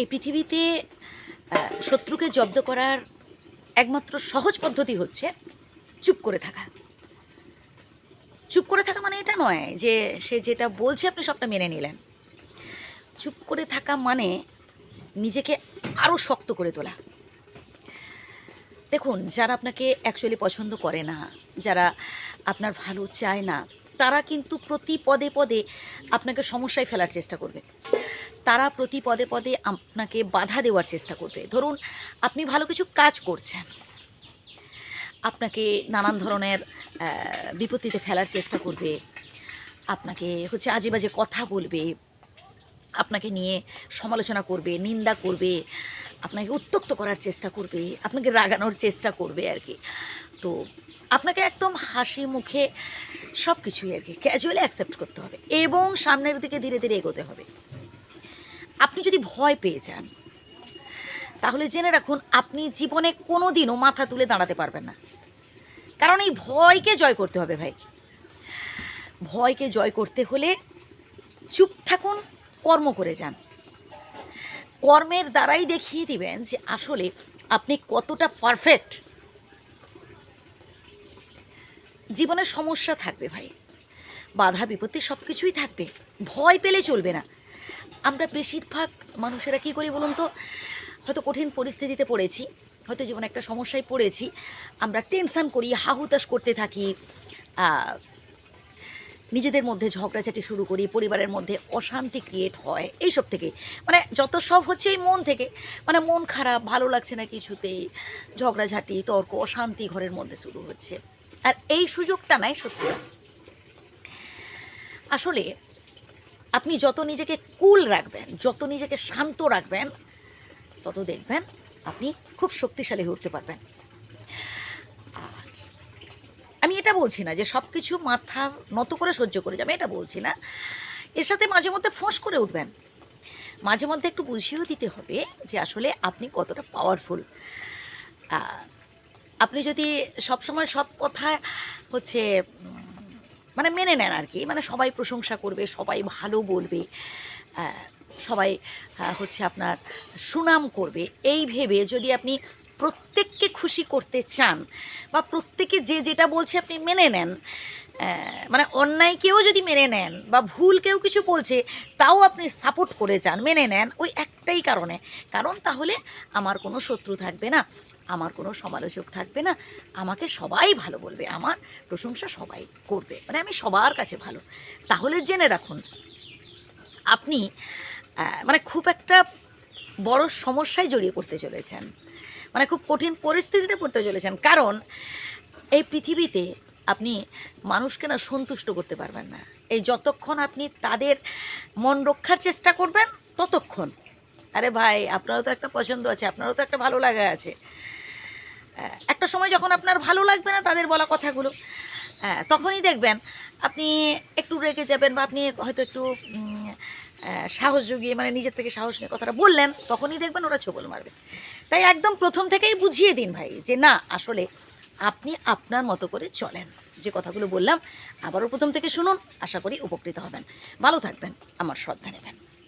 এই পৃথিবীতে শত্রুকে জব্দ করার একমাত্র সহজ পদ্ধতি হচ্ছে চুপ করে থাকা। চুপ করে থাকা মানে এটা নয় যে সে যেটা বলছে আপনি সবটা মেনে নিলেন। চুপ করে থাকা মানে নিজেকে আরও শক্ত করে তোলা। দেখুন, যারা আপনাকে অ্যাকচুয়ালি পছন্দ করে না, যারা আপনার ভালো চায় না, তারা কিন্তু প্রতি পদে পদে আপনাকে সমস্যায় ফেলার চেষ্টা করবে। তারা প্রতি পদে পদে আপনাকে বাধা দেওয়ার চেষ্টা করবে। ধরুন আপনি ভালো কিছু কাজ করছেন। আপনাকে নানান ধরনের বিপত্তিতে ফেলার চেষ্টা করবে। আপনাকে হচ্ছে আজে বাজে কথা বলবে। আপনাকে নিয়ে সমালোচনা করবে নিন্দা করবে। আপনাকে উত্তক্ত করার চেষ্টা করবে। আপনাকে রাগানোর চেষ্টা করবে আর কি। তো আপনাকে একদম হাসি মুখে সব কিছুই আর কি ক্যাজুয়ালি অ্যাকসেপ্ট করতে হবে এবং সামনের দিকে ধীরে ধীরে এগোতে হবে। আপনি যদি ভয় পেয়ে যান, তাহলে জেনে রাখুন, আপনি জীবনে কোনো দিনও মাথা তুলে দাঁড়াতে পারবেন না। কারণ এই ভয়কে জয় করতে হবে ভাই। ভয়কে জয় করতে হলে চুপ থাকুন, কর্ম করে যান। কর্মের দ্বারাই দেখিয়ে দিবেন যে আসলে আপনি কতটা পারফেক্ট জীবনে সমস্যা থাকবে ভাই। বাধা বিপত্তি সব কিছুই থাকবে। ভয় পেলে চলবে না। আমরা বেশিরভাগ মানুষেরা কী করি বলুন তো? হয়তো কঠিন পরিস্থিতিতে পড়েছি, হয়তো জীবনে একটা সমস্যায় পড়েছি। আমরা টেনশান করি, হাহুতাশ করতে থাকি নিজেদের মধ্যে ঝগড়াঝাটি শুরু করি, পরিবারের মধ্যে অশান্তি ক্রিয়েট হয়, এইসব থেকে। মানে যত সব হচ্ছে এই মন থেকে। মানে মন খারাপ, ভালো লাগছে না কিছুতেই, ঝগড়াঝাটি, তর্ক, অশান্তি ঘরের মধ্যে শুরু হচ্ছে। আর এই সুযোগটা নাই সত্যি। আসলে আপনি যত নিজেকে কুল রাখবেন, যত নিজেকে শান্ত রাখবেন, তত দেখবেন আপনি খুব শক্তিশালী হয়ে উঠতে পারবেন। আমি এটা বলছি না যে সব কিছু মাথা নত করে সহ্য করে যাবে এটা বলছি না। এর সাথে মাঝে মধ্যে ফোঁস করে উঠবেন। মাঝে মধ্যে একটু বুঝিয়েও দিতে হবে যে আসলে আপনি কতটা পাওয়ারফুল আপনি যদি সবসময় সব কথা হচ্ছে মানে মেনে নেন আর কি। মানে সবাই প্রশংসা করবে, সবাই ভালো বলবে সবাই হচ্ছে আপনার সুনাম করবে। এই ভেবে যদি আপনি প্রত্যেককে খুশি করতে চান বা প্রত্যেকে যে যেটা বলছে আপনি মেনে নেন আহ, অন্যায় কেউ যদি মেনে নেন বা ভুল কেউ কিছু বলছে তাও আপনি সাপোর্ট করে যান মেনে নেন ওই একটাই কারণে। কারণ তাহলে আমার কোনো শত্রু থাকবে না আমার কোনো সমালোচক থাকবে না আমাকে সবাই ভালো বলবে আমার প্রশংসা সবাই করবে মানে আমি সবার কাছে ভালো। তাহলে জেনে রাখুন আপনি মানে খুব একটা বড় সমস্যায় জড়িয়ে পড়তে চলেছেন মানে খুব কঠিন পরিস্থিতিতে পড়তে চলেছেন। কারণ এই পৃথিবীতে আপনি মানুষকে না সন্তুষ্ট করতে পারবেন না। এই যতক্ষণ আপনি তাদের মন রক্ষার চেষ্টা করবেন, ততক্ষণ। আরে ভাই, আপনারও তো একটা পছন্দ আছে, আপনারও তো একটা ভালো লাগা আছে। একটা সময় যখন আপনার ভালো লাগবে না তাদের বলা কথাগুলো তখনই দেখবেন আপনি একটু রেগে যাবেন বা আপনি হয়তো একটু সাহস জুগিয়ে মানে নিজের থেকে সাহস নিয়ে কথাটা বললেন, তখনই দেখবেন ওরা ছবল মারবে। তাই একদম প্রথম থেকেই বুঝিয়ে দিন ভাই যে না, আসলে আপনি আপনার মতো করে চলেন। যে কথাগুলো বললাম, আবারও প্রথম থেকে শুনুন, আশা করি উপকৃত হবেন। ভালো থাকবেন, আমার শ্রদ্ধা নেবেন।